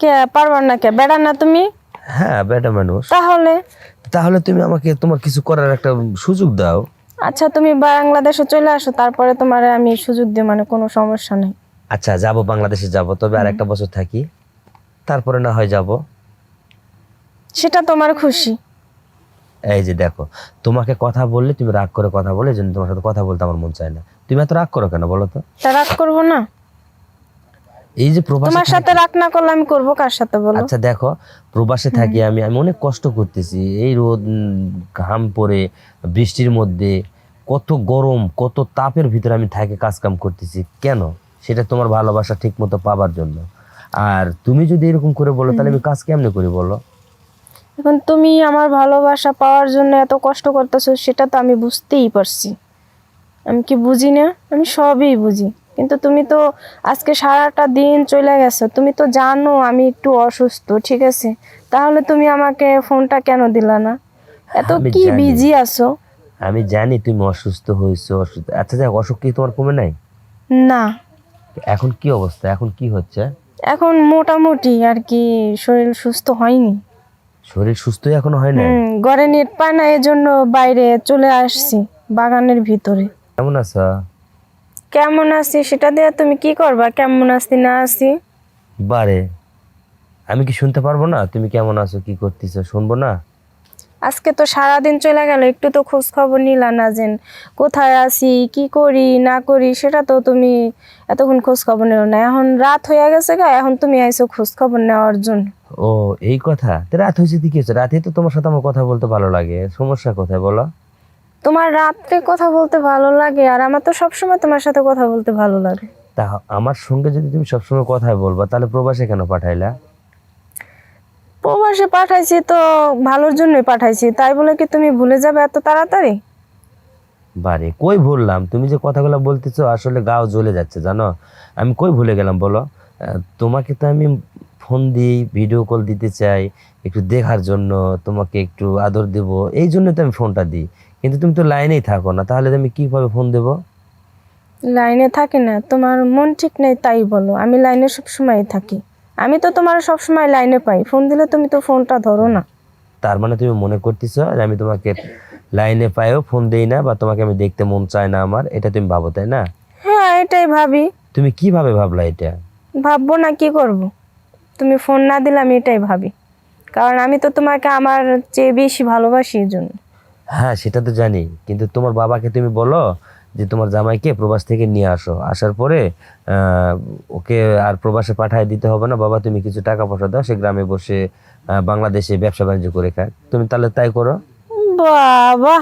কে পারবার না কে? বেড়া না তুমি? হ্যাঁ বেটা মানুষ তাহলে? তাহলে তুমি আমাকে তোমার কিছু করার একটা সুযোগ দাও। আচ্ছা তুমি বাংলাদেশে চলে আসো তারপরে তোমার আমি সুযোগ দিই মানে কোনো সমস্যা নেই। আচ্ছা যাব বাংলাদেশে যাব তবে আর একটা বছর থাকি। তারপরে না হয় যাব। সেটা তোমার খুশি। এই যে দেখো তোমাকে কথা বললে তুমি রাগ করে কথা বলে এই জন্য তোমার সাথে কথা বলতে আমার মন চায় না। তুমি এত রাগ করো কেন বলো তো? তা রাগ করব না? এই যে প্রবাসে তোমার সাথে রাগ না করলে আমি করব কার সাথে বলো? আচ্ছা দেখো প্রবাসে থাকি আমি আমি অনেক কষ্ট করতেছি। এই রোদ ঘাম পড়ে বৃষ্টির মধ্যে কত গরম কত তাপের ভিতরে আমি থাকে কাজ কাম করতেছি। কেন? সেটা তোমার ভালোবাসা ঠিক মতো পাবার জন্য। আর তুমি যদি এরকম করে বলো তাহলে আমি কাজ কেমনে করি বলো? এখন তুমি আমার ভালোবাসা পাওয়ার জন্য এত কষ্ট করতেছো সেটা তো আমি বুঝতেই পারছি। আমি কি বুঝি না? আমি সবই বুঝি। কিন্তু তুমি তো আজকে সারাটা দিন চলে গেছো। তুমি তো জানো আমি একটু অসুস্থ ঠিক আছে? তাহলে তুমি আমাকে ফোনটা কেন দিলা না? এত আমি কি জানি। বিজি আছো? আমি জানি তুমি অসুস্থ হয়েছো অসুস্থ। আচ্ছা দেখ অসুখ কি তোমার কমে নাই? না। এখন কি অবস্থা? এখন কি হচ্ছে? এখন মোটামুটি আর কি শরীর সুস্থ হয়নি। শরীর সুস্থই এখনও হয় না হুম ঘরে নেট পায় না এজন্য বাইরে চলে আসছি বাগানের ভিতরে। কেমন আছো? কেমন আছি? সেটা দিয়ে তুমি কি করবা? কেমন আছি না আছি? বারে আমি কি শুনতে পারব না? তুমি কেমন আছো কি করতেছো শুনব না? আজকে তো সারাদিন চলে গেল একটু তো খোঁজ খবর নিলা না যেন কোথায় আছি কি করি না করি সেটা তো তুমি এতক্ষণ খোঁজ খবর নিল না। এখন রাত হয়ে গেছে গা এখন তুমি আইছো খোঁজ খবর নেওয়ার জন্য। ও এই কথা? তো রাত হয়েছে কি হয়েছে রাতে তো তোমার সাথে আমার কথা বলতে ভালো লাগে। সমস্যা কোথায় বলো? তোমার রাত্রে কথা বলতে ভালো লাগে আর আমার তো সবসময় তোমার সাথে কথা বলতে ভালো লাগে। তা আমার সঙ্গে যদি তুমি সবসময় কথাই বলবা তাহলে প্রবাসে কেন পাঠাইলা? প্রবাসে পাঠাইছি তো ভালোর জন্যই পাঠাইছি। তাই বলে কি তুমি ভুলে যাবে এত তাড়াতাড়ি? বারে কই ভুললাম? তুমি যে কথাগুলো বলতেছো আসলে গাও জ্বলে যাচ্ছে জানো? আমি কই ভুলে গেলাম বলো? তোমাকে তো আমি ফোন দিই ভিডিও কল দিতে চাই একটু দেখার জন্য তোমাকে একটু আদর দেব এই জন্য তো আমি ফোনটা দিই। কিন্তু তুমি তো লাইনেই থাকো না তাহলে আমি কীভাবে ফোন দেবো? লাইনে থাকি না তোমার মন ঠিক নেই তাই বলো আমি লাইনে সবসময় থাকি। আমি তো তোমার সব সময় লাইনে পাই ফোন দিলে তুমি তো ফোনটা ধরো না। তার মানে তুমি মনে করতেছো যে আমি তোমাকে লাইনে পাইও ফোন দেই না বা তোমাকে আমি দেখতে মন চায় না আমার এটা তুমি ভাবো তাই না? হ্যাঁ এটাই ভাবি। তুমি কীভাবে ভাবলা এটা? ভাববো না কি করব। তুমি ফোন না দিলে আমি এটাই ভাবি। কারণ আমি তো তোমাকে আমার চেয়ে বেশি ভালোবাসি এই জন্য। হ্যাঁ সেটা তো জানি। কিন্তু তোমার বাবাকে তুমি বলো যে তোমার জামাইকে প্রবাস থেকে নিয়ে আসো। আসার পরে ওকে আর প্রবাসে পাঠায় দিতে হবে না। বাবা, তুমি কিছু টাকা পয়সা দাও, সে গ্রামে বসে বাংলাদেশে ব্যবসা বাণিজ্য করে খায় তুমি তাহলে তাই করো। বাবা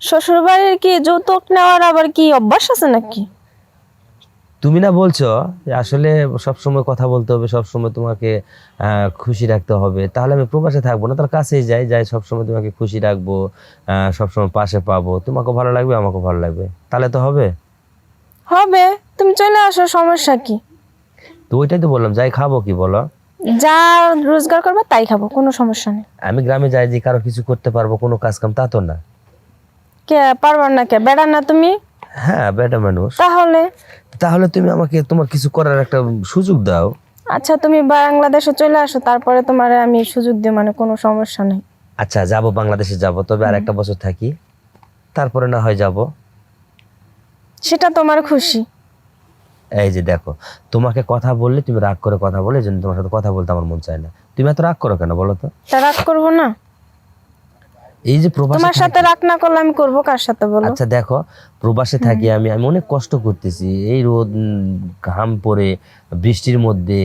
শ্বশুর বাড়ির কি যৌতুক নেওয়ার আবার কি অভ্যাস আছে নাকি? তুমি না বলছো যে আসলে সবসময় কথা বলতে হবে সবসময় তোমাকে খুশি রাখতে হবে। তাহলে আমি প্রবাসে থাকব না তার কাছেই যাই যাই সবসময় তোমাকে খুশি রাখব আহ, সবসময় পাশে পাবো। তোমাকেও ভালো লাগবে আমাকেও ভালো লাগবে। তাহলে তো হবে। হবে। তুমি চলে আসো সমস্যা কি? তো ওইটাই তো বললাম যাই খাব কি বলো? যা রোজগার করবে তাই খাব কোনো সমস্যা নেই। আমি গ্রামে যাই যে কারও কিছু করতে পারব কোনো কাজ কাম তা তো না। কে পারবার না কে? বেড়া না তুমি? হ্যাঁ বেটা মানুষ। তাহলে? তাহলে তুমি আমাকে তোমার কিছু করার একটা সুযোগ দাও। আচ্ছা তুমি বাংলাদেশে চলে আসো তারপরে তোমার আমি সুযোগ দিই মানে কোনো সমস্যা নেই। আচ্ছা যাব বাংলাদেশে যাব তবে আর একটা বছর থাকি। তারপরে না হয় যাব। সেটা তোমার খুশি। এই যে দেখো তোমাকে কথা বললে তুমি রাগ করে কথা বলে এই জন্য তোমার সাথে কথা বলতে আমার মন চায় না। তুমি এত রাগ করো কেন বলো তো? তা রাগ করব না? এই যে প্রবাসে তোমার সাথে রাগ না করলে আমি করব কার সাথে বলো? আচ্ছা দেখো প্রবাসে থাকি আমি আমি অনেক কষ্ট করতেছি। এই রোদ ঘাম পড়ে বৃষ্টির মধ্যে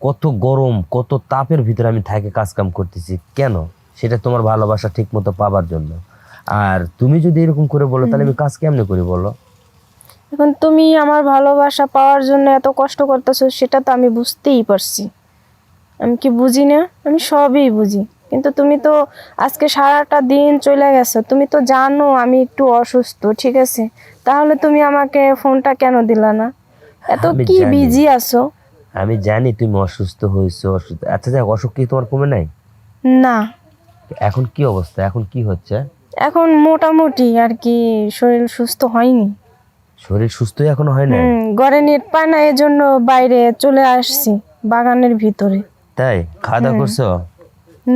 কত গরম কত তাপের ভিতরে আমি থাকি কাজ কাম করতেছি। কেন? সেটা তোমার ভালোবাসা ঠিক মতো পাবার জন্য। আর তুমি যদি এরকম করে বলো তাহলে আমি কাজ কেমনে করি বলো? এখন তুমি আমার ভালোবাসা পাওয়ার জন্য এত কষ্ট করতেছো সেটা তো আমি বুঝতেই পারছি। আমি কি বুঝি না? আমি সবই বুঝি। কিন্তু তুমি তো আজকে সারাটা দিন চলে গেছো। তুমি তো জানো আমি একটু অসুস্থ ঠিক আছে? তাহলে তুমি আমাকে ফোনটা কেন দিলা না? এত আমি কি জানি। বিজি আছো? আমি জানি তুমি অসুস্থ হয়েছো অসুস্থ। আচ্ছা দেখ অসুখ কি তোমার কমে নাই? না। এখন কি অবস্থা? এখন কি হচ্ছে? এখন মোটামুটি আর কি শরীর সুস্থ হয়নি। শরীর সুস্থই এখনও হয় না হুম ঘরে নেট পায় না এজন্য বাইরে চলে আসছি বাগানের ভিতরে। তাই? খাওয়া দাওয়া করছ?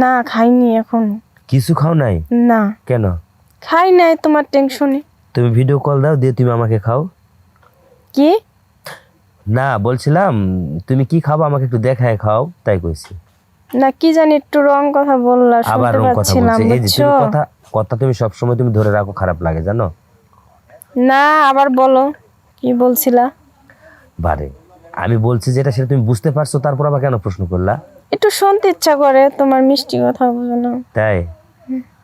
না খাইনি এখন। কিছু খাও নাই? না। কেন? খাই নাই তোমার টেনশনে তুমি ভিডিও কল দাও দিয়ে তুমি আমাকে খাও। কি? না বলছিলাম তুমি কি খাব আমাকে একটু দেখায় খাও তাই কইছি। না কি জানি একটু রং কথা বললা আবার রকম কথা বলছে। এই যে তুমি কথা কথা তুমি সবসময় তুমি ধরে রাখো খারাপ লাগে জানো? না আবার বলো কি বলছিলা? বারে আমি বলছি যেটা সেটা তুমি বুঝতে পারছ তারপর আবার কেন প্রশ্ন করলা? একটু শুনতে ইচ্ছা করে তোমার মিষ্টি কথা বুঝো না। তাই?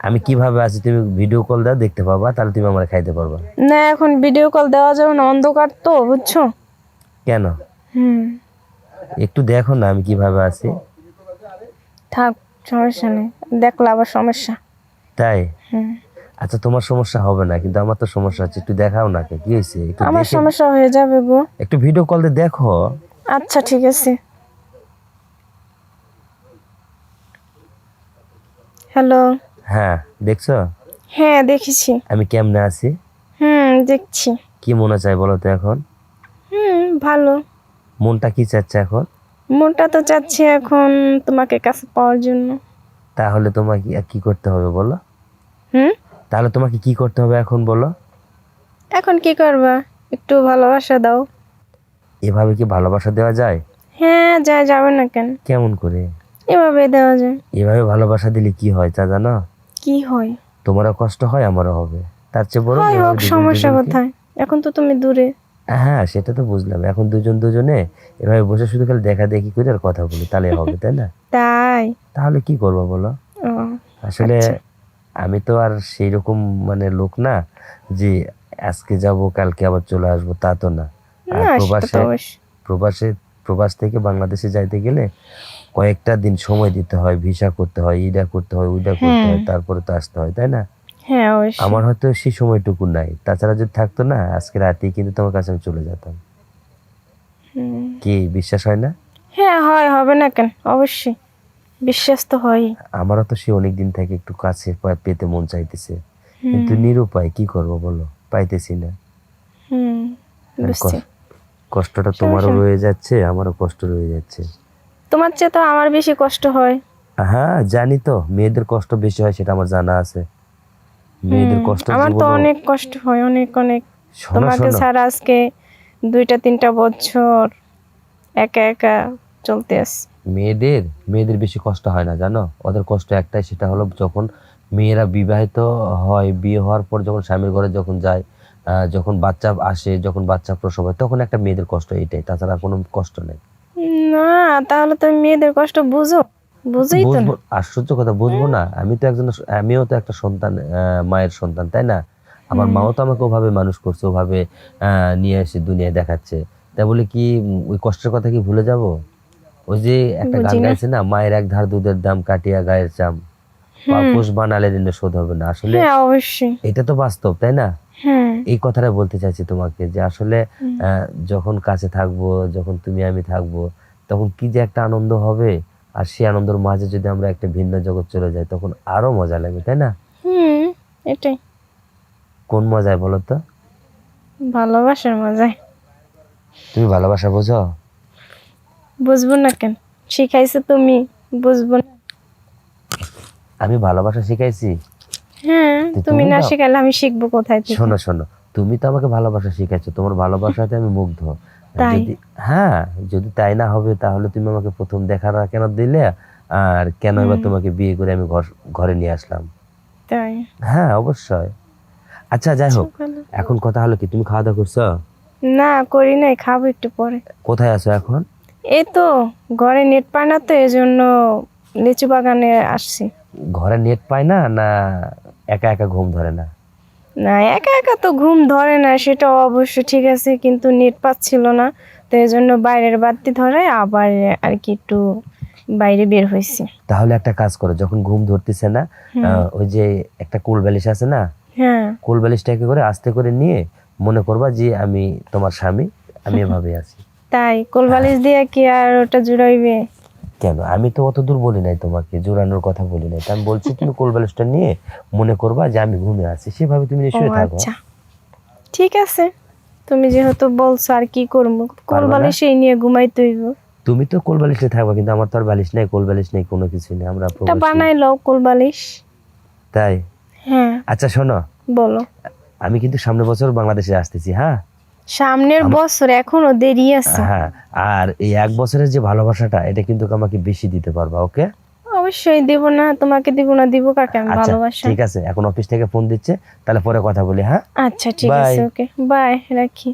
আমি কীভাবে আছি তুমি ভিডিও কল দাও দেখতে পাবা তাহলে তুমি আমার খাইতে পারবা। না এখন ভিডিও কল দেওয়া যাবে না অন্ধকার তো বুঝছ? কেন? হুম। একটু দেখো না আমি কীভাবে আছি। থাক সমস্যা নেই দেখলা আবার সমস্যা। তাই? হুম। আচ্ছা তোমার সমস্যা হবে না কিন্তু আমার তো সমস্যা আছে একটু দেখাও না কে, কি হয়েছে আমার সমস্যা হয়ে যাবে গো। একটু ভিডিও কল দিয়ে দেখো। আচ্ছা ঠিক আছে। হ্যালো। হ্যাঁ দেখছ? হ্যাঁ দেখেছি। আমি কেমনে আছি? হুম দেখছি। কি মনে চাই বলো তো এখন? হুম ভালো। মনটা কি চাচ্ছে এখন? মনটা তো চাচ্ছি এখন তোমাকে কাছে পাওয়ার জন্য। তাহলে তোমাকে কি করতে হবে বলো? হুম? তাহলে তোমাকে কি করতে হবে এখন বলো? এখন কি করবা? একটু ভালোবাসা দাও। এভাবে কি ভালোবাসা দেওয়া যায়? হ্যাঁ যা যাবে না কেন? কেমন করে? এভাবে দেওয়া যায়। এভাবে ভালোবাসা দিলে কি হয় তা জানো? কি হয়? তোমারও কষ্ট হয় আমারও হবে। তার চেয়ে বড় হয় হোক সমস্যা কোথায়? এখন তো তুমি দূরে। হ্যাঁ সেটা তো বুঝলাম। এখন দুজন দুজনে এভাবে বসে শুধু খালি দেখা দেখি করে আর কথা বলি তাহলে হবে তাই না? তাই। তাহলে কি করব বলো? আসলে আচ্ছা। আমি তো আর সেই রকম মানে লোক না যে আজকে যাব কালকে আবার চলে আসব তা তো না। প্রবাসে প্রবাসে প্রবাস থেকে বাংলাদেশে যাইতে গেলে কয়েকটা দিন সময় দিতে হয় ভিসা করতে হয় ইডা করতে হয় উইডা করতে হয় তারপরে তো আসতে হয় তাই না? হ্যাঁ আমার হয়তো সেই সময়টুকু নাই। তাছাড়া যদি থাকতো না আজকে রাতেই কিন্তু তোমার কাছে আমি চলে যেতাম। কি বিশ্বাস হয় না? হ্যাঁ হয় হবে না কেন? অবশ্যই। বিশ্বাস তো হয়ই আমারও তো সে অনেক দিন থেকে একটু কাছে পেতে মন চাইতেছে। কিন্তু নিরুপায় কি করব বলো? পাইতেছি না। হুম কষ্টটা তোমারও রয়ে যাচ্ছে আমারও কষ্ট রয়ে যাচ্ছে। তোমার চেয়ে তো আমার বেশি কষ্ট হয়। হ্যাঁ জানি তো মেয়েদের কষ্ট বেশি হয় সেটা আমার জানা আছে। মেয়েদের কষ্ট আমার তো অনেক কষ্ট হয় অনেক অনেক। তোমাকে ছাড়া আজকে দুইটা তিনটা বছর একা একা চলতে আসি মেয়েদের মেয়েদের বেশি কষ্ট হয় না জানো? ওদের কষ্ট একটাই সেটা হলো যখন মেয়েরা বিবাহিত হয় বিয়ে হওয়ার পর যখন স্বামীর ঘরে যখন যায় যখন বাচ্চা আসে যখন বাচ্চা প্রসব হয় তখন একটা মেয়েদের কষ্ট এটাই তাছাড়া কোনো কষ্ট নেই। না তাহলে তুমি মেয়েদের কষ্ট বুঝো। বুঝেই তো আশ্চর্য কথা বুঝব না। আমি তো একজন আমিও তো একটা সন্তান মায়ের সন্তান তাই না? আমার মাও তো আমাকে ওভাবে মানুষ করছে ওভাবে আহ, নিয়ে এসে দুনিয়ায় দেখাচ্ছে। তাই বলে কি ওই কষ্টের কথা কি ভুলে যাব? ওই যে একটা গান গাইছে না মায়ের এক ধার দুধের দাম কাটিয়া গায়ের চাম। পাপুষ বানালে ঋণ শোধ হবে না। আসলে হ্যাঁ অবশ্যই। এটা তো বাস্তব তাই না? এই কথাটা বলতে চাইছি তোমাকে যে আসলে যখন কাছে থাকব যখন তুমি আমি থাকব তখন কি যে একটা আনন্দ হবে? আর সেই আনন্দের মাঝে যদি আমরা একটা ভিন্ন জগৎ চলে যাই তখন আরও মজা লাগবে তাই না? হুম এটাই। কোন মজায় বলো তো? ভালোবাসার মজায়। তুমি ভালোবাসা বোঝো? বুঝব না কেন? শিখাইছো তুমি বুঝব না। আমি ভালোবাসা শিখাইছি? হ্যাঁ তুমি না। শিখালে আমি শিখব কোথায় থেকে? শোনো শোনো তুমি তো আমাকে ভালোবাসা শিখাইছো তোমার ভালোবাসাতে আমি মুগ্ধ। তাই? যদি হ্যাঁ যদি তাই না হবে তাহলে তুমি আমাকে প্রথম দেখাটা কেন দিলে? আর কেন এবার তোমাকে বিয়ে করে আমি ঘর ঘরে নিয়ে আসলাম? তাই? হ্যাঁ অবশ্যই। আচ্ছা যাই হোক এখন কথা হলো কি? তুমি খাওয়া দাওয়া করছ? না করি নাই খাব একটু পরে। কোথায় আছো এখন? এই তো ঘরে নেট পায় না তো এই জন্য লিচু বাগানে আসছি। ঘরে নেট পায় না না একা একা ঘুম ধরে না? না একা একা তো ঘুম ধরে না সেটা অবশ্য ঠিক আছে কিন্তু নেট পাচ্ছিল না। তো এই জন্য বাইরের বাতি ধরে আবার আর কি একটু বাইরে বের হয়েছি। তাহলে একটা কাজ করো যখন ঘুম ধরতেছে না ওই যে একটা কুল বালিশ আছে না হ্যাঁ। কুল বালিশটাকে করে আস্তে করে নিয়ে মনে করবা যে আমি তোমার স্বামী আমি এভাবে আছি। তাই কোলবালিশ দিয়ে কি আর ওটা জুড়াইবে? কেন? আমি তো অত দূর বলি নাই তোমাকে জোরানোর কথা বলি নাই। আমি বলছি তুমি কোল বালিশটা নিয়ে মনে করবা যে আমি ঘুমে আছি সেভাবে তুমি নিশ্চয়ই থাকো। আচ্ছা। ঠিক আছে। তুমি যেহেতু বলছো আর কি করব না? কোলবালিশ এই নিয়ে ঘুমাইতে হইব। তুমি তো কোল বালিশে থাকবা কিন্তু আমার তো আর বালিশ নাই কোল বালিশ নেই কোনো কিছু নেই আমরা এটা বানাই লও কোল বালিশ তাই? হ্যাঁ। আচ্ছা শোনো। বলো। আমি কিন্তু সামনের বছর বাংলাদেশে আসতেছি হ্যাঁ? সামনের বছর এখনও দেরি আছে। হ্যাঁ আর এই এক বছরের যে ভালোবাসাটা এটা কিন্তু আমাকে বেশি দিতে পারবা ওকে? অবশ্যই দিব না তোমাকে দিব না দিব কাকে আমি আচ্ছা ভালোবাসা। ঠিক আছে এখন অফিস থেকে ফোন দিচ্ছে তাহলে পরে কথা বলি হ্যাঁ? আচ্ছা ঠিক আছে ওকে বাই রাখি।